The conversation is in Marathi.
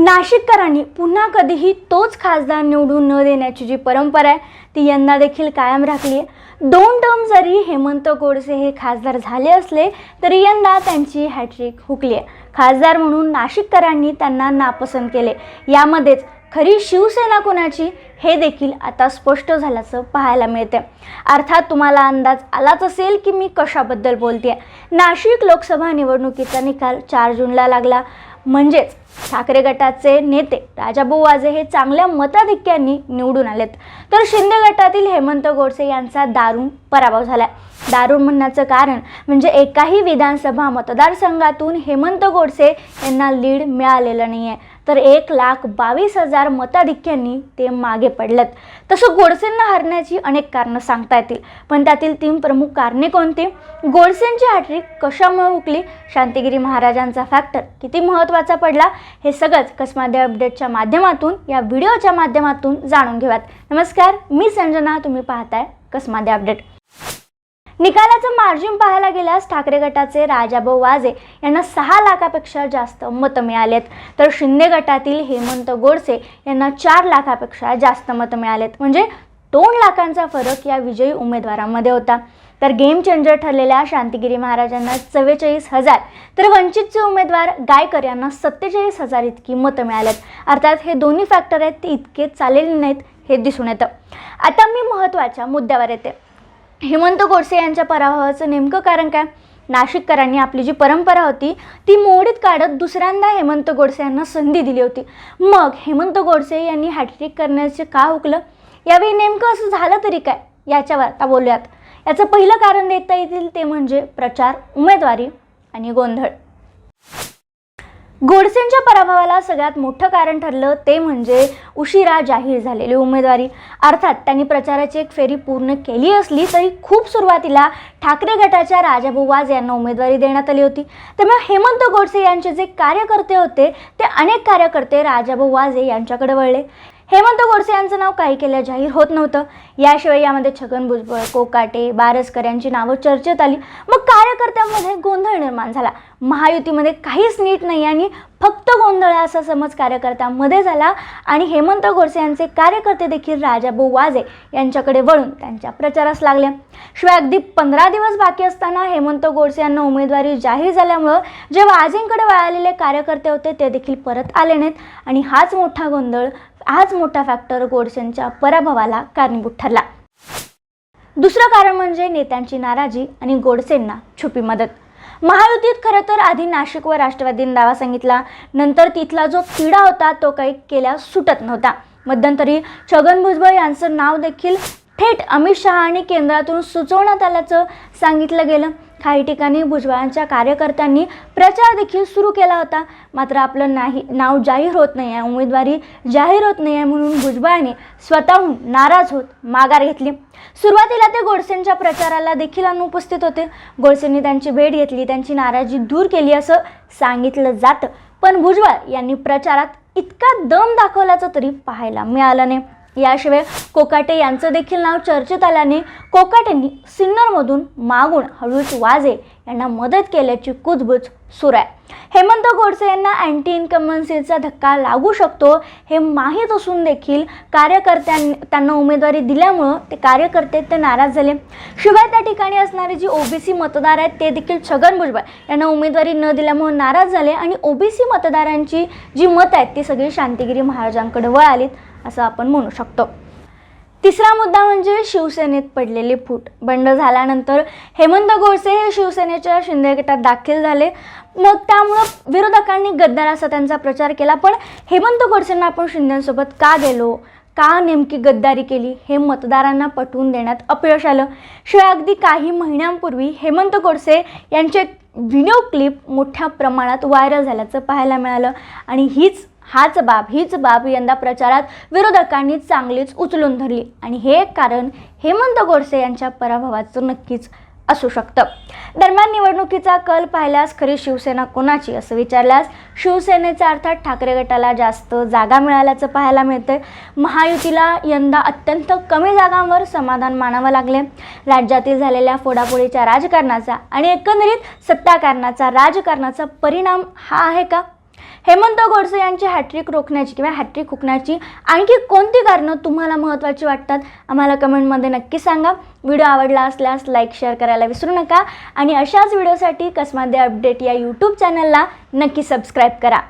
नाशिककरांनी पुन्हा कधीही तोच खासदार निवडून न देण्याची जी परंपरा आहे ती यंदा देखील कायम राखली आहे. दोन टर्म जरी हेमंत गोडसे हे खासदार झाले असले तरी यंदा त्यांची हॅट्रिक हुकली आहे. खासदार म्हणून नाशिककरांनी त्यांना नापसंत केले. यामध्येच खरी शिवसेना कोणाची हे देखील आता स्पष्ट झाल्याचं पाहायला मिळते अर्थात तुम्हाला अंदाज आलाच असेल की मी कशाबद्दल बोलते नाशिक लोकसभा निवडणुकीचा निकाल चार जूनला लागला. म्हणजेच ठाकरे गटाचे नेते राजाभाऊ वाजे हे चांगल्या मताधिक्यांनी निवडून आलेत. तर शिंदे गटातील हेमंत गोडसे यांचा दारुण पराभव झाला दारुण म्हणण्याचं कारण म्हणजे एकाही विधानसभा मतदारसंघातून हेमंत गोडसे यांना लीड मिळालेलं नाही आहे तर एक लाख बावीस हजार मताधिक्यांनी ते मागे पडलेत. तसं गोडसेंना हरण्याची अनेक कारणं सांगता येतील पण त्यातील तीन प्रमुख कारणे कोणती? गोडसेंची हॅट्रिक कशामुळे हुकली? शांतिगिरी महाराजांचा फॅक्टर किती महत्त्वाचा पडला? हे सगळंच कसमादे अपडेटच्या माध्यमातून या व्हिडिओच्या माध्यमातून जाणून घेऊयात. नमस्कार मी संजना तुम्ही पाहताय कसमादे अपडेट निकालाचं मार्जिन पाहायला गेल्यास ठाकरे गटाचे राजाभाऊ वाजे यांना सहा लाखापेक्षा जास्त मतं मिळालेत. तर शिंदे गटातील हेमंत गोडसे यांना चार लाखापेक्षा जास्त मतं मिळालेत. म्हणजे दोन लाखांचा फरक या विजयी उमेदवारांमध्ये होता. तर गेम चेंजर ठरलेल्या शांतिगिरी महाराजांना चव्वेचाळीस हजार. तर वंचितचे उमेदवार गायकर यांना सत्तेचाळीस हजार इतकी मतं मिळालेत. अर्थात हे दोन्ही फॅक्टर आहेत ते इतके चाललेले नाहीत हे दिसून येतं. आता मी महत्त्वाच्या मुद्द्यावर येते. हेमंत गोडसे यांच्या पराभवाचं नेमकं कारण काय? नाशिककरांनी आपली जी परंपरा होती ती मोडीत काढत दुसऱ्यांदा हेमंत गोडसे यांना संधी दिली होती. मग हेमंत गोडसे यांनी हॅटट्रिक करण्याचे का हुकलं? यावेळी नेमकं असं झालं तरी काय? याच्यावर आता बोलूयात. याचं पहिलं कारण देता येतील ते म्हणजे प्रचार उमेदवारी आणि गोंधळ. गोडसेंच्या पराभवाला सगळ्यात मोठं कारण ठरलं ते म्हणजे उशिरा जाहीर झालेली उमेदवारी. अर्थात त्यांनी प्रचाराची एक फेरी पूर्ण केली असली तरी खूप सुरुवातीला ठाकरे गटाच्या राजाभाऊ वाज यांना उमेदवारी देण्यात आली होती. त्यामुळे हेमंत गोडसे यांचे जे कार्यकर्ते होते ते अनेक कार्यकर्ते राजाभाऊ वाजे यांच्याकडे वळले. हेमंत गोडसे यांचं नाव काही केल्या जाहीर होत नव्हतं. याशिवाय यामध्ये छगन भुजबळ कोकाटे बारसकर यांची नावं चर्चेत आली. मग का कार्यकर्त्यांमध्ये गोंधळ निर्माण झाला. महायुतीमध्ये काहीच नीट नाही आणि फक्त गोंधळ असा समज कार्यकर्त्यांमध्ये झाला. आणि हेमंत गोडसे यांचे कार्यकर्ते देखील राजाभाऊ वाजे यांच्याकडे वळून त्यांच्या प्रचारास लागले. शिवाय अगदी पंधरा दिवस बाकी असताना हेमंत गोडसे यांना उमेदवारी जाहीर झाल्यामुळं जे वाजेंकडे वळालेले कार्यकर्ते होते ते देखील परत आले नाहीत. आणि हाच मोठा गोंधळ हाच मोठा फॅक्टर गोडसेंच्या पराभवाला कारणीभूत ठरला. दुसरं कारण म्हणजे नेत्यांची नाराजी आणि गोडसेंना छुपी मदत. महायुतीत खरं तर आधी नाशिक व राष्ट्रवादीने दावा सांगितला. नंतर तिथला जो तिढा होता तो काही केल्यास सुटत नव्हता. मध्यंतरी छगन भुजबळ यांचं नाव देखील थेट अमित शहा आणि केंद्रातून सुचवण्यात आल्याचं सांगितलं गेलं. काही ठिकाणी भुजबळांच्या कार्यकर्त्यांनी प्रचार देखील सुरू केला होता. मात्र आपलं नाही नाव जाहीर होत नाही आहे उमेदवारी जाहीर होत नाही आहे म्हणून भुजबळांनी स्वतःहून नाराज होत माघार घेतली. सुरुवातीला ते गोडसेंच्या प्रचाराला देखील अनुपस्थित होते. गोडसेंनी त्यांची भेट घेतली त्यांची नाराजी दूर केली असं सांगितलं जातं. पण भुजबळ यांनी प्रचारात इतका दम दाखवल्याचं तरी पाहायला मिळालं नाही. याशिवाय कोकाटे यांचं देखील नाव चर्चेत आल्याने कोकाटेंनी सिन्नरमधून मागून हळूच वाजे यांना मदत केल्याची कुजबूज सुरू आहे. हेमंत गोडसे यांना अँटी इन्कमन्सीचा धक्का लागू शकतो हे माहीत असून देखील कार्यकर्त्यां त्यांना उमेदवारी दिल्यामुळं ते कार्यकर्ते ते नाराज झाले. शिवाय त्या ठिकाणी असणारे जी ओबीसी मतदार आहेत ते देखील छगन भुजबळ यांना उमेदवारी न दिल्यामुळे नाराज झाले आणि ओबीसी मतदारांची जी मतं आहेत ती सगळी शांतिगिरी महाराजांकडे वळालीत. असं आपण म्हणू शकतो. तिसरा मुद्दा म्हणजे शिवसेनेत पडलेली फूट. बंड झाल्यानंतर हेमंत गोडसे हे शिवसेनेच्या शिंदे गटात दाखल झाले. मग त्यामुळं विरोधकांनी गद्दार असा त्यांचा प्रचार केला. पण हेमंत गोडसेंना आपण शिंदेसोबत का गेलो का नेमकी गद्दारी केली? हे मतदारांना पटवून देण्यात अपयश आलं. शिवाय अगदी काही महिन्यांपूर्वी हेमंत गोडसे यांचे व्हिडिओ क्लिप मोठ्या प्रमाणात व्हायरल झाल्याचं पाहायला मिळालं. आणि हीच हाच बाब हीच बाब यंदा प्रचारात विरोधकांनी चांगलीच उचलून धरली. आणि हे एक कारण हेमंत गोडसे यांच्या पराभवाचं नक्कीच असू शकतं. दरम्यान निवडणुकीचा कल पाहिल्यास खरी शिवसेना कोणाची असं विचारल्यास शिवसेनेचा अर्थात ठाकरे गटाला जास्त जागा मिळाल्याचं पाहायला मिळतंय. महायुतीला यंदा अत्यंत कमी जागांवर समाधान मानावं लागले राज्यातील झालेल्या फोडाफोडीच्या राजकारणाचा आणि एकंदरीत सत्ताकारणाचा राजकारणाचा परिणाम हा आहे का? हेमंत गोडसे यांची हॅट्रिक रोखण्याची किंवा हॅट्रिक हुकण्याची आणखी कोणती कारणं तुम्हाला महत्त्वाची वाटतात आम्हाला कमेंटमध्ये नक्की सांगा. व्हिडिओ आवडला असल्यास लाईक शेअर करायला विसरू नका. आणि अशाच व्हिडिओसाठी कसमादे अपडेट या यूट्यूब चॅनलला नक्की सबस्क्राईब करा.